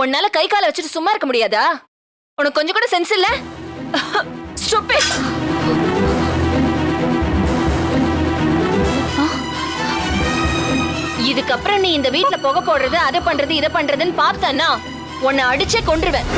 உன்னால கை காலை வச்சுட்டு சும்மா இருக்க முடியாதா? உனக்கு கொஞ்சம் கூட சென்ஸ் இல்ல? Stupid. இதுக்கப்புறம் நீ இந்த வீட்ல புகை போடுறது அதை பண்றது இதை பண்றதுன்னு பார்த்தன்னா உன்னை அடிச்சே கொன்றுவேன்.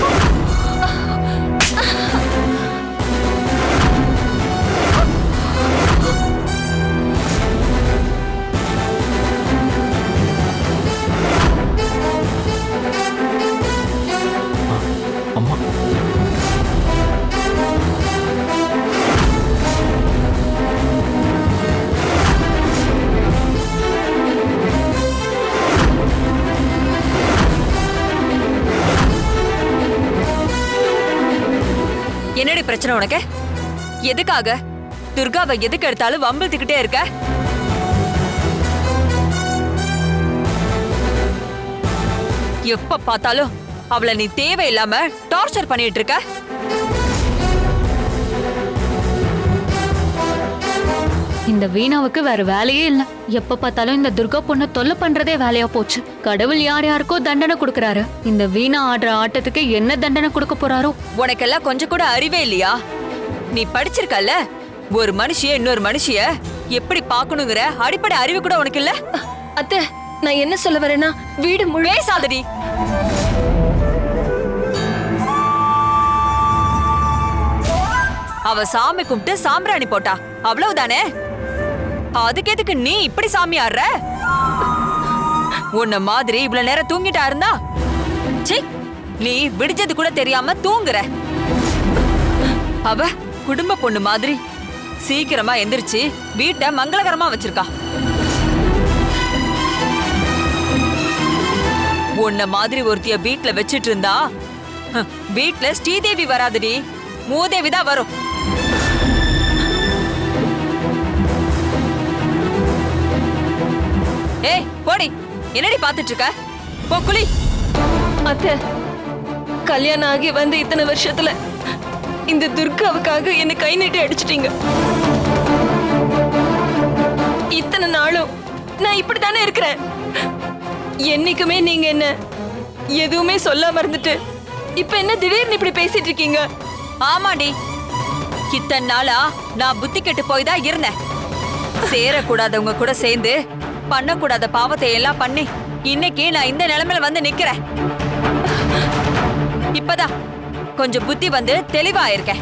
என்னடி பிரச்சனை உனக்கு? எதுக்காக? துர்காவை எதுக்கு எடுத்தாலும் வம்பிழுத்துக்கிட்டே இருக்க? எப்ப பார்த்தாலும் அவளை நீ தேவையில்லாம டார்ச்சர் பண்ணிட்டு இருக்க? இந்த வீணாவுக்கு வேற வேலையே இல்ல. எப்ப பார்த்தாலும் இந்த துர்கா பொண்ணை தொல்லை பண்றதே வேலையா போச்சு. கடவுள் யார் யாருக்கோ தண்டனை கொடுக்கறாரு. இந்த வீணா ஆடுற ஆட்டத்துக்கு என்ன தண்டனை கொடுக்க போறாரோ? உனக்கெல்லாம் கொஞ்சம் கூட அறிவே இல்லையா? நீ படிச்சிருக்கல்ல? ஒரு மனுஷிய இன்னொரு மனுஷிய எப்படி பார்க்கணுங்கிற அடிப்படை அறிவு கூட உனக்கு இல்ல? அத்தை நான் என்ன சொல்ல வரேன்னா வீடு முழு பேசாதடி. அவ சாமி கும்பிட்டு சாம்பிராணி போட்டா. அவ்வளவுதானே? அதுக்கு எதுக்கு நீ இப்படி சாமி ஆடுற? உன்ன மாதிரி இவ்வளவு நேரம் தூங்கிட்டா இருந்தா? ச்சீ நீ விடிஞ்சது கூட தெரியாம தூங்குற. அவ குடும்ப பொண்ணு மாதிரி சீக்கிரமா எந்திரிச்சு வீட்டை மங்களகரமா வச்சிருக்கா. உன்ன மாதிரி ஒருத்திய வீட்டுல வச்சிட்டு இருந்தா வீட்டுல ஸ்ரீதேவி வராதுடி. மூதேவி தான் வரும். ஏய் போடி. என்னடி பாத்துட்டு இருக்க போ குளி. அத்தை கல்யாணம் ஆகி வந்து இத்தனை வருஷத்துல இந்த துர்காவுக்காக என்ன கை நீட்டி அடிச்சிட்டீங்க. இத்தனை நாளும் நான் இப்படித்தானே இருக்கிறேன். என்னைக்குமே நீங்க என்ன எதுவுமே சொல்லாம இருந்துட்டு இப்ப என்ன திடீர்னு இப்படி பேசிட்டு இருக்கீங்க ஆமாடி. இத்தனை நாளா நான் புத்தி கெட்டு போய் தான் இருந்தேன். சேரக்கூடாதவங்க கூட சேர்ந்து பண்ணக்கூடாத பாவத்தை எல்லாம் பண்ணி. இன்னைக்கு நான் இந்த நிலைமையில வந்து நிக்கிறேன். இப்பதான் கொஞ்சம் புத்தி வந்து தெளிவா இருக்கேன்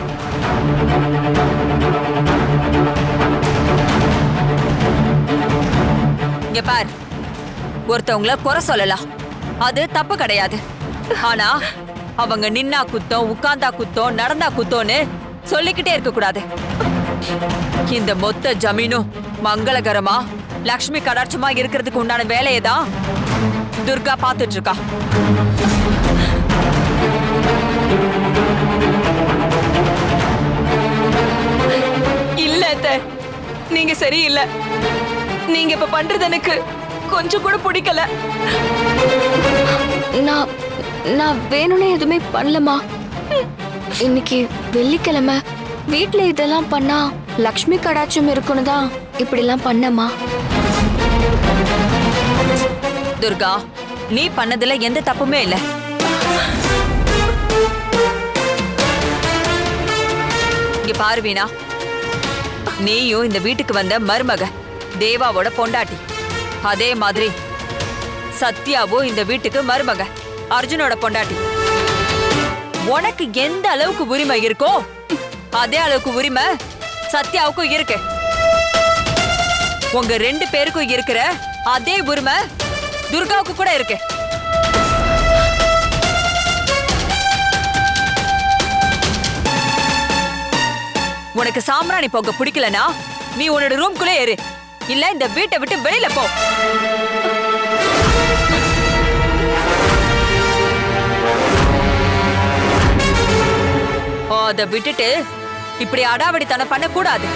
இங்க பார். ஒருத்தவங்கள குறை சொல்லலாம். அது தப்பு கிடையாது. ஆனா அவங்க நின்னா குத்தம் உட்கார்ந்தா குத்தம் நடந்தா குத்தோன்னு சொல்லிக்கிட்டே இருக்க கூடாது இந்த மொத்த ஜமீனும் மங்களகரமா லக்ஷ்மி கடாட்சமா இருக்கிறதுக்கு உண்டான வேலையை தான் துர்கா பார்த்துட்டு இருக்கா இல்ல நீங்க சரியில்லை. நீங்க இப்ப பண்றது எனக்கு கொஞ்சம் கூட பிடிக்கல. நான் நான் வேணும்னே எதுவுமே பண்ணலமா இன்னைக்கு வெள்ளிக்கிழமை. வீட்டுல இதெல்லாம் பண்ணா லக்ஷ்மி கடாட்சம் இருக்குன்னு தான் இப்படிலாம் பண்ணமா துர்கா நீ பண்ணதுல எந்த தப்புமே இல்ல. இங்க பார்வீனா நீயும் இந்த வீட்டுக்கு வந்த மருமக தேவாவோட பொண்டாட்டி. அதே மாதிரி சத்யாவும் இந்த வீட்டுக்கு மருமக அர்ஜுனோட பொண்டாட்டி. உனக்கு எந்த அளவுக்கு உரிமை இருக்கோ அதே அளவுக்கு உரிமை சத்யாவுக்கும் இருக்கு. உங்க ரெண்டு பேருக்கும் இருக்கிற அதே உரிமை துர்காவுக்கு கூட இருக்கு. உனக்கு சாம்ராணி போக பிடிக்கலனா நீ உன்னோட ரூம்குள்ளே ஏறு. இல்ல இந்த வீட்டை விட்டு வெளியில போ. அதை விட்டுட்டு இப்படி அடாவடித்தனம் பண்ணக்கூடாது.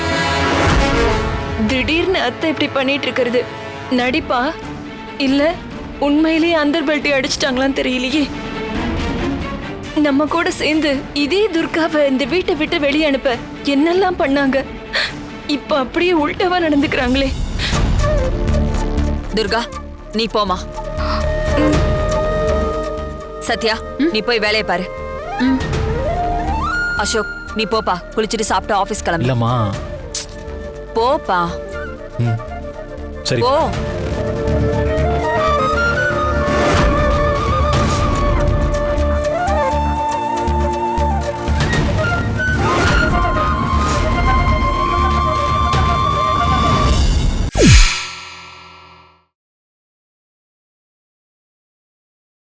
திடீர்னு அத்தை இப்படி பண்ணிட்டு இருக்கிறது. நடிப்பா? இல்ல உண்மையிலேயே அந்தர் பல்ட்டி அடிச்சிட்டாங்களான்னு தெரியலையே. நம்ம கூட சேர்ந்து இதே துர்காவை இந்த வீட்டை விட்டு வெளியே அனுப்ப என்னெல்லாம் பண்ணாங்க? இப்ப அப்படியே உள்டவா நடந்துக்கிறாங்களே. துர்கா நீ போமா சத்யா நீ போய் வேலையை பாரு. ம். அசோக் நீ போப்பா. குளிச்சுட்டு சாப்பிட்டு ஆபீஸ் கிளம்பு. இல்லம்மா. போப்பா சரி. போ.